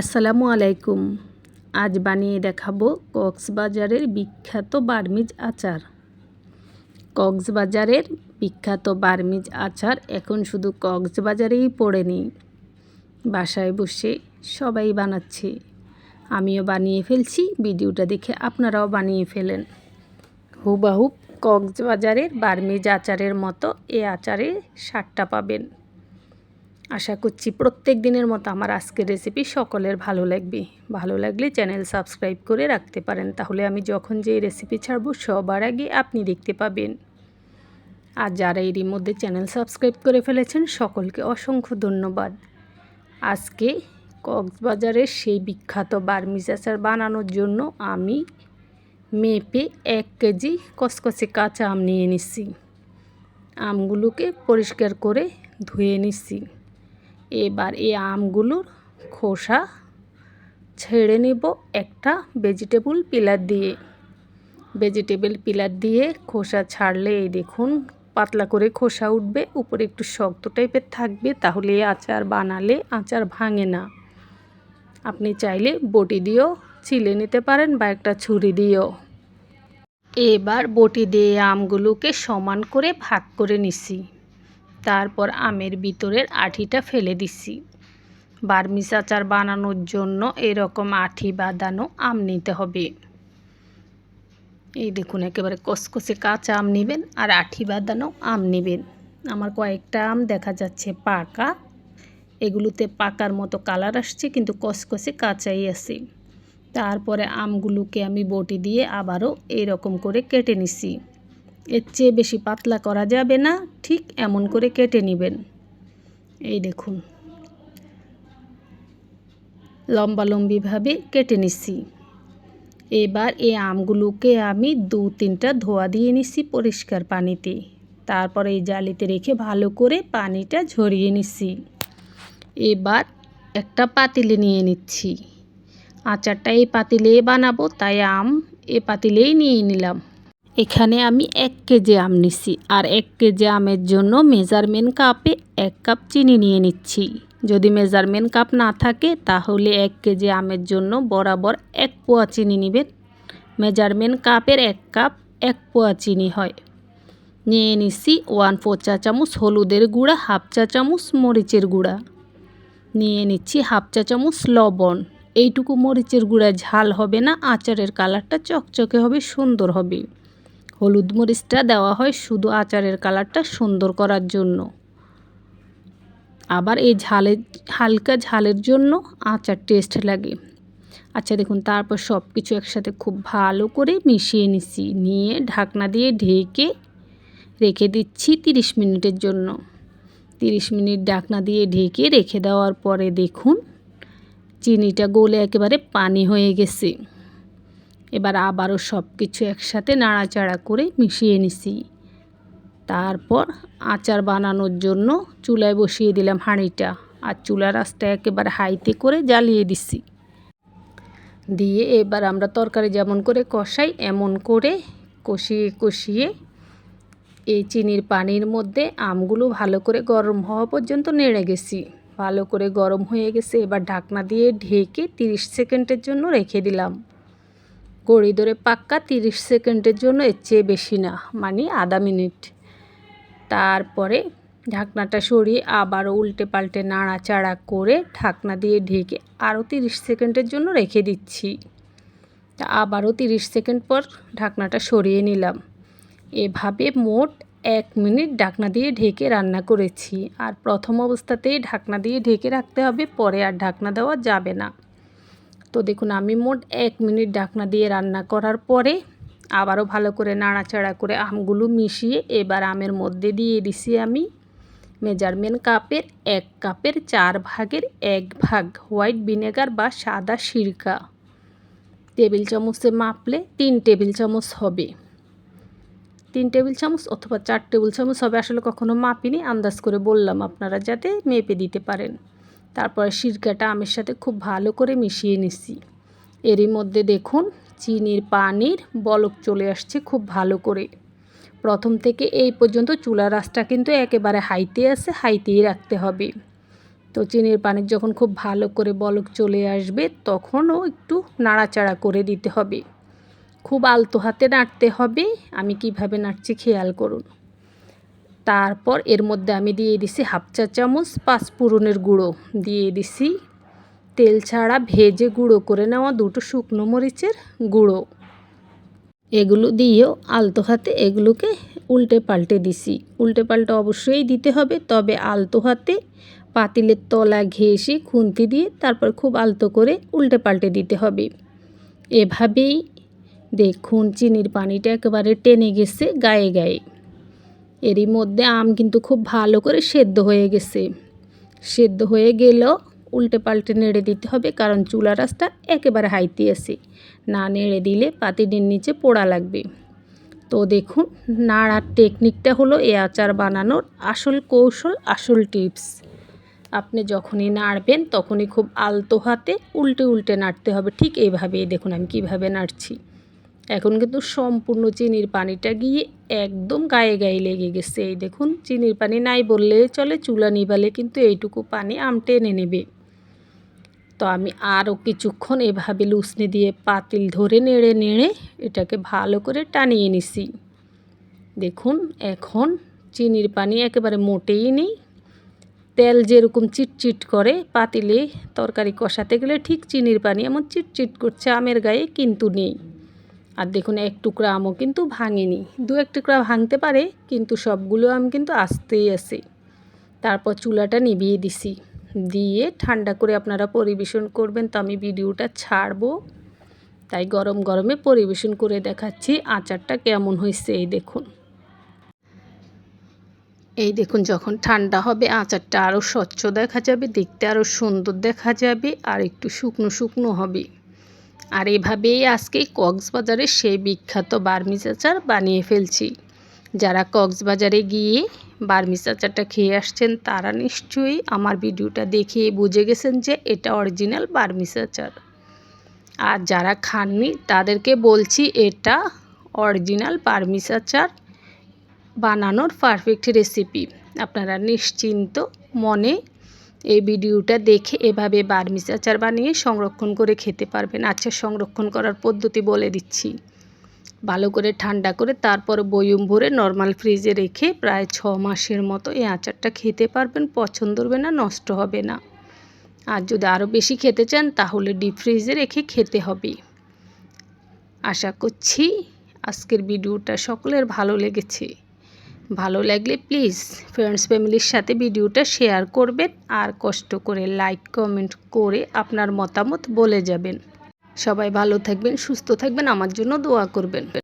আসসালামু আলাইকুম। আজ বানিয়ে দেখাবো কক্সবাজারের বিখ্যাত বার্মিজ আচার। কক্সবাজারের বিখ্যাত বার্মিজ আচার এখন শুধু কক্সবাজারেই পড়েনি। বাসায় বসে সবাই বানাচ্ছে। আমিও বানিয়ে ফেলছি, ভিডিওটা দেখে আপনারাও বানিয়ে ফেলেন। হুবাহুব কক্সবাজারের বার্মিজ আচারের মতো এ আচারে স্বাদটা পাবেন। আশা করছি প্রত্যেক দিনের মতো আমার আজকের রেসিপি সকলের ভালো লাগবে। ভালো লাগলে চ্যানেল সাবস্ক্রাইব করে রাখতে পারেন। তাহলে আমি যখন যে রেসিপি ছাড়বো, সবার আগে আপনি দেখতে পাবেন। আর যারা এরই মধ্যে চ্যানেল সাবস্ক্রাইব করে ফেলেছেন, সকলকে অসংখ্য ধন্যবাদ। আজকে কক্সবাজারের সেই বিখ্যাত বার্মিজ আচার বানানোর জন্য আমি মেপে এক কেজি কসকসে কাঁচা আম নিয়ে নিচ্ছি। আমগুলোকে পরিষ্কার করে ধুয়ে নিচ্ছি। এবার এই আমগুলোর খোসা ছেড়ে নেব একটা ভেজিটেবল পিলার দিয়ে। ভেজিটেবল পিলার দিয়ে খোসা ছাড়লে এই দেখুন পাতলা করে খোসা উঠবে, উপরে একটু শক্ত টাইপের থাকবে, তাহলে আচার বানালে আচার ভাঙে না। আপনি চাইলে বটি দিয়েও ছিলে নিতে পারেন বা একটা ছুরি দিয়েও। এবার বটি দিয়ে আমগুলোকে সমান করে ভাগ করে নিছি। তারপর আমের ভিতরের আঠিটা ফেলে দিছি। বার্মিস আচার বানানোর জন্য এরকম আঠি বাঁধানো আম নিতে হবে। এই দেখুন, একেবারে কসকসে কাঁচা আম নেবেন আর আঠি বাঁধানো আম নেবেন। আমার কয়েকটা আম দেখা যাচ্ছে পাকা। এগুলোতে পাকার মতো কালার আসছে, কিন্তু কসকসে কাঁচাই আছে। তারপরে আমগুলোকে আমি বটি দিয়ে আবারও এরকম করে কেটে নিছি। এর চেয়ে বেশি পাতলা করা যাবে না, ঠিক এমন করে কেটে নেবেন। এই দেখুন। লম্বালম্বিভাবে কেটে নিছি এবার এই আমগুলোকে আমি দু তিনটা ধোয়া দিয়ে নিছি পরিষ্কার পানিতে। তারপরে এই জালিতে রেখে ভালো করে পানিটা ঝরিয়ে নিছি এবার একটা পাতিলে নিয়ে নিচ্ছি। আচারটা এই পাতিলে বানাবো, তাই আম এ পাতিলেই নিয়ে নিলাম। এখানে আমি এক কেজি আম নিচ্ছি আর এক কেজি আমের জন্য মেজারমেন্ট কাপে এক কাপ চিনি নিয়ে নিচ্ছি। যদি মেজারমেন্ট কাপ না থাকে, তাহলে এক কেজি আমের জন্য বরাবর এক পোয়া চিনি নেবেন। মেজারমেন্ট কাপের এক কাপ এক পোয়া চিনি হয়। নিয়ে নিচ্ছি ওয়ান ফোর চা চামচ হলুদের গুঁড়া, হাফ চা চামচ মরিচের গুঁড়া। নিয়ে নিচ্ছি হাফ চা চামচ লবণ। এইটুকু মরিচের গুঁড়া ঝাল হবে না, আচারের কালারটা চকচকে হবে, সুন্দর হবে। হলুদ মরিচটা দেওয়া হয় শুধু আচারের কালারটা সুন্দর করার জন্য। আবার এই ঝালের হালকা ঝালের জন্য আচার টেস্ট লাগে। আচ্ছা দেখুন, তারপর সব কিছু একসাথে খুব ভালো করে মিশিয়ে নিচ্ছি নিয়ে ঢাকনা দিয়ে ঢেকে রেখে দিচ্ছি তিরিশ মিনিটের জন্য। তিরিশ মিনিট ঢাকনা দিয়ে ঢেকে রেখে দেওয়ার পরে দেখুন, চিনিটা গলে একেবারে পানি হয়ে গেছে। এবার আবারও সব কিছু একসাথে নাড়াচাড়া করে মিশিয়ে নিছি। তারপর আচার বানানোর জন্য চুলায় বসিয়ে দিলাম হাঁড়িটা আর চুলার আঁচটা একেবারে হাইতে করে জ্বালিয়ে দিছি। দিয়ে এবার আমরা তরকারি যেমন করে কষাই, এমন করে কষিয়ে কষিয়ে এই চিনির পানির মধ্যে আমগুলো ভালো করে গরম হওয়া পর্যন্ত নেড়ে গেছি। ভালো করে গরম হয়ে গেছে, এবার ঢাকনা দিয়ে ঢেকে তিরিশ সেকেন্ডের জন্য রেখে দিলাম। গড়ি ধরে পাক্কা তিরিশ সেকেন্ডের জন্য এর চেয়ে বেশি না মানে আধা মিনিট। তারপরে ঢাকনাটা সরিয়ে আবারও উল্টে পাল্টে নাড়াচাড়া করে ঢাকনা দিয়ে ঢেকে আরও তিরিশ সেকেন্ডের জন্য রেখে দিচ্ছি। তা আবারও তিরিশ সেকেন্ড পর ঢাকনাটা সরিয়ে নিলাম। এভাবে মোট এক মিনিট ঢাকনা দিয়ে ঢেকে রান্না করেছি। আর প্রথম অবস্থাতেই ঢাকনা দিয়ে ঢেকে রাখতে হবে, পরে আর ঢাকনা দেওয়া যাবে না। তো দেখুন, আমি মোট এক মিনিট ঢাকনা দিয়ে রান্না করার পরে আবারও ভালো করে নাড়াচাড়া করে আমগুলো মিশিয়ে এবার আমের মধ্যে দিয়ে দিছি আমি মেজারমেন্ট কাপের এক কাপের চার ভাগের এক ভাগ হোয়াইট ভিনেগার বা সাদা সিরকা। টেবিল চামচে মাপলে তিন টেবিল চামচ হবে। তিন টেবিল চামচ অথবা চার টেবিল চামচ হবে, আসলে কখনো মাপিনি, আন্দাজ করে বললাম আপনারা যাতে মেপে দিতে পারেন। তারপরে সিরকাটা আমের সাথে খুব ভালো করে মিশিয়ে নিছি। এরই মধ্যে দেখুন, চিনির পানির বলক চলে আসছে খুব ভালো করে। প্রথম থেকে এই পর্যন্ত চুলা রাসটা কিন্তু একেবারে হাইতে আছে, হাইতেই রাখতে হবে। তো চিনির পানির যখন খুব ভালো করে বলক চলে আসবে, তখনও একটু নাড়াচাড়া করে দিতে হবে। খুব আলতো হাতে নাড়তে হবে। আমি কীভাবে নাড়ছি খেয়াল করুন। তারপর এর মধ্যে আমি দিয়ে দিছি হাফ চা চামচ পাঁচফোড়নের গুঁড়ো। দিয়ে দিছি তেল ছাড়া ভেজে গুঁড়ো করে নেওয়া দুটো শুকনো মরিচের গুঁড়ো। এগুলো দিয়েও আলতো হাতে এগুলোকে উল্টে পাল্টে দিছি। উল্টে পাল্টে অবশ্যই দিতে হবে, তবে আলতো হাতে পাতিলের তলা ঘেঁষে খুন্তি দিয়ে তারপর খুব আলতো করে উল্টে পাল্টে দিতে হবে। এভাবেই দেখুন, চিনির পানিটা একেবারে টেনে গেছে গায়ে গায়ে। এরই মধ্যে আম কিন্তু খুব ভালো করে সেদ্ধ হয়ে গেছে। সেদ্ধ হয়ে গেলেও উল্টে পাল্টে নেড়ে দিতে হবে, কারণ চুলা রাসটা একেবারে হাইতে আছে। না নেড়ে দিলে পাতিটির নিচে পোড়া লাগবে। তো দেখুন, নাড়ার টেকনিকটা হলো এ আচার বানানোর আসল কৌশল, আসল টিপস। আপনি যখনই নাড়বেন, তখনই খুব আলতো হাতে উল্টে উল্টে নাড়তে হবে। ঠিক এইভাবেই দেখুন আমি কীভাবে নাড়ছি। এখন কিন্তু সম্পূর্ণ চিনির পানিটা গিয়ে একদম গায়ে গায়ে লেগে গেছে। এই দেখুন, চিনির পানি নাই বললে চলে, চুলা নিবালে কিন্তু এইটুকু পানি আম টেনে নেবে। তো আমি আরও কিছুক্ষণ এভাবে লুসনি দিয়ে পাতিল ধরে নেড়ে নেড়ে এটাকে ভালো করে টানিয়ে নিছি। দেখুন, এখন চিনির পানি একেবারে মোটেই নেই। তেল যেরকম চিটচিট করে পাতিলে তরকারি কষাতে গেলে ঠিক চিনির পানি এমন চিটচিট করছে, আমের গায়ে কিন্তু নেই। আর দেখুন, এক টুকরা আমও কিন্তু ভাঙেনি। দু এক টুকরা ভাঙতে পারে, কিন্তু সবগুলো আম কিন্তু আসতেই আছে। তারপর চুলাটা নিভিয়ে দিছি। দিয়ে ঠান্ডা করে আপনারা পরিবেশন করবেন তো আমি ভিডিওটা ছাড়বো। তাই গরম গরমে পরিবেশন করে দেখাচ্ছি আচারটা কেমন হয়েছে, এই দেখুন। এই দেখুন, যখন ঠান্ডা হবে, আচারটা আরও স্বচ্ছ দেখা যাবে, দেখতে আরও সুন্দর দেখা যাবে, আর একটু শুকনো শুকনো হবে। আর এভাবেই আজকে কক্সবাজারের সেই বিখ্যাত বার্মিজ আচার বানিয়ে ফেলছি। যারা কক্সবাজারে গিয়ে বার্মিজ আচারটা খেয়ে আসছেন, তারা নিশ্চয়ই আমার ভিডিওটা দেখে বুঝে গেছেন যে এটা অরিজিনাল বার্মিজ আচার আর যারা খাননি, তাদেরকে বলছি এটা অরিজিনাল বার্মিজ আচার বানানোর পারফেক্ট রেসিপি। আপনারা নিশ্চিন্ত মনে এই ভিডিওটা দেখে এভাবে বার্মিস আচার বানিয়ে সংরক্ষণ করে খেতে পারবেন। আচার সংরক্ষণ করার পদ্ধতি বলে দিচ্ছি। ভালো করে ঠান্ডা করে তারপর বয়ুম ভরে নর্মাল ফ্রিজে রেখে প্রায় ছ মাসের মতো এই আচারটা খেতে পারবেন। পছন্দ হবে না, নষ্ট হবে না। আর যদি আরও বেশি খেতে চান, তাহলে ডিপ ফ্রিজে রেখে খেতে হবে। আশা করছি আজকের ভিডিওটা সকলের ভালো লেগেছে। ভালো লাগলে প্লিজ ফ্রেন্ডস ফ্যামিলির সাথে ভিডিওটা শেয়ার করবেন আর কষ্ট করে লাইক কমেন্ট করে আপনার মতামত বলে যাবেন। সবাই ভালো থাকবেন, সুস্থ থাকবেন, আমার জন্য দোয়া করবেন।